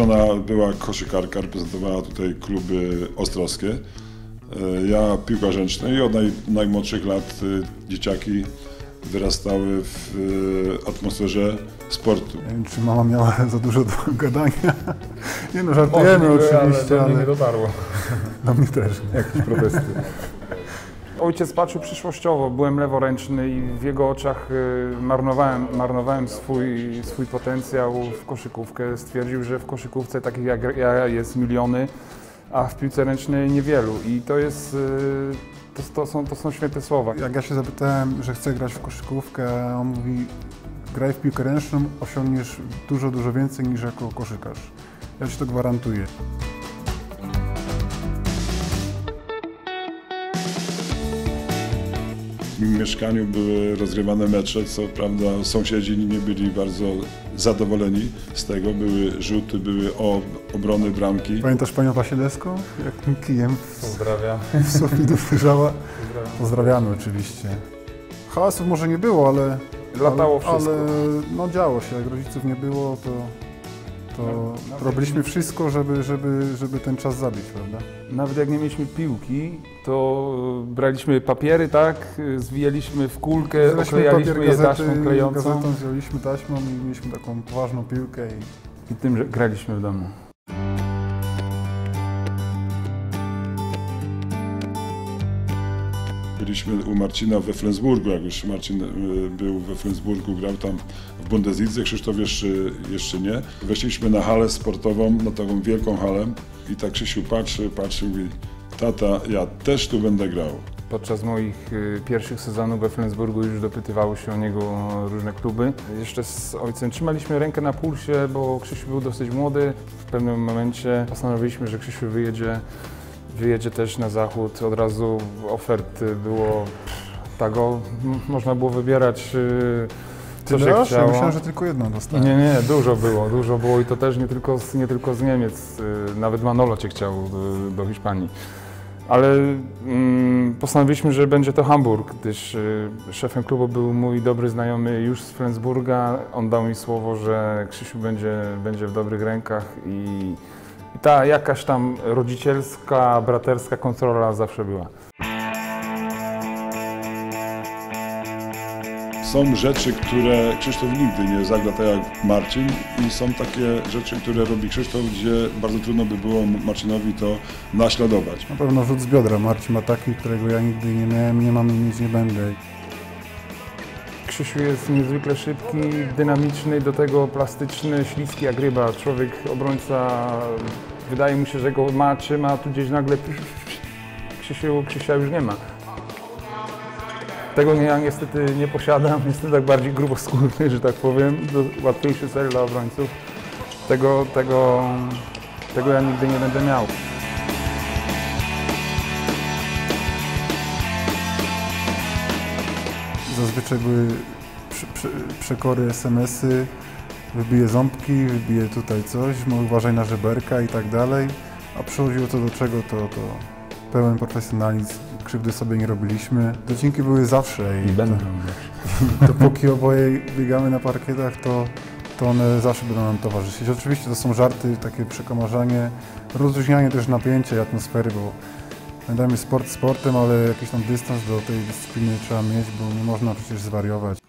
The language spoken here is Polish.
Żona była koszykarka, reprezentowała tutaj kluby ostrowskie. E, Ja piłka ręczna i od naj, najmłodszych lat e, dzieciaki wyrastały w e, atmosferze sportu. Nie wiem, czy mama miała za dużo do gadania. Nie no, żartujemy oczywiście, ale, dotarło. do mnie też. Jakieś protesty. Ojciec patrzył przyszłościowo, byłem leworęczny i w jego oczach y, marnowałem, marnowałem swój, swój potencjał w koszykówkę. Stwierdził, że w koszykówce takich jak ja jest miliony, a w piłce ręcznej niewielu. I to jest, y, to, to, są, to są święte słowa. Jak ja się zapytałem, że chcę grać w koszykówkę, on mówi, graj w piłkę ręczną, osiągniesz dużo, dużo więcej niż jako koszykarz. Ja Ci to gwarantuję. Mieszkaniu były rozgrywane mecze, co prawda sąsiedzi nie byli bardzo zadowoleni z tego. Były rzuty, były o, obrony bramki. Pamiętasz panią Wasielewską? Jak tym kijem Pozdrawiam. w sufit uderzała? Pozdrawiamy oczywiście. Hałasów może nie było, ale... Latało ale, wszystko. Ale no działo się, jak rodziców nie było, to, to robiliśmy wszystko, żeby, żeby, żeby ten czas zabić, prawda? Nawet jak nie mieliśmy piłki, to braliśmy papiery, tak, zwijaliśmy w kulkę, oklejaliśmy je taśmą klejącą gazetą wzięliśmy taśmą i mieliśmy taką poważną piłkę i i tym że graliśmy w domu. Byliśmy u Marcina we Flensburgu, jak już Marcin y, był we Flensburgu, grał tam w Bundeslidze, Krzysztof jeszcze, jeszcze nie. Weszliśmy na halę sportową, na taką wielką halę i tak Krzysiu patrzy, patrzy i mówi, tata, ja też tu będę grał. Podczas moich y, pierwszych sezonów we Flensburgu już dopytywały się o niego różne kluby. Jeszcze z ojcem trzymaliśmy rękę na pulsie, bo Krzysiu był dosyć młody. W pewnym momencie postanowiliśmy, że Krzysiu wyjedzie, wyjedzie też na zachód. Od razu ofert y, było tak, o, można było wybierać y, co Tyle się? Ja myślałem, że tylko jedną dostałem. Nie, nie, dużo było, dużo było i to też nie tylko z, nie tylko z Niemiec, y, nawet Manolo cię chciał y, do Hiszpanii. Ale mm, postanowiliśmy, że będzie to Hamburg, gdyż y, szefem klubu był mój dobry znajomy już z Flensburga. On dał mi słowo, że Krzysiu będzie, będzie w dobrych rękach i ta jakaś tam rodzicielska, braterska kontrola zawsze była. Są rzeczy, które Krzysztof nigdy nie zagra tak jak Marcin i są takie rzeczy, które robi Krzysztof, gdzie bardzo trudno by było Marcinowi to naśladować. Na pewno rzut z biodra. Marcin ma taki, którego ja nigdy nie miałem, nie mam i mieć nie będę. Krzysiu jest niezwykle szybki, dynamiczny, do tego plastyczny, śliski jak ryba. Człowiek, obrońca, wydaje mu się, że go ma, trzyma, a tu gdzieś nagle Krzysiu, Krzysia już nie ma. Tego ja niestety nie posiadam, jestem tak bardziej gruboskórny, że tak powiem, łatwiejszy cel dla obrońców. Tego, tego, tego ja nigdy nie będę miał. Zazwyczaj były prze, prze, przekory, SMS-y, wybije ząbki, wybije tutaj coś, no uważaj na żeberka i tak dalej. A przychodziło co do czego, to, to pełen profesjonalizm, krzywdy sobie nie robiliśmy. Docinki były zawsze i, będę. To, dopóki oboje biegamy na parkietach, to, to one zawsze będą nam towarzyszyć. Oczywiście to są żarty, takie przekomarzanie, rozluźnianie też napięcia i atmosfery, bo pamiętajmy sport sportem, ale jakiś tam dystans do tej dyscypliny trzeba mieć, bo nie można przecież zwariować.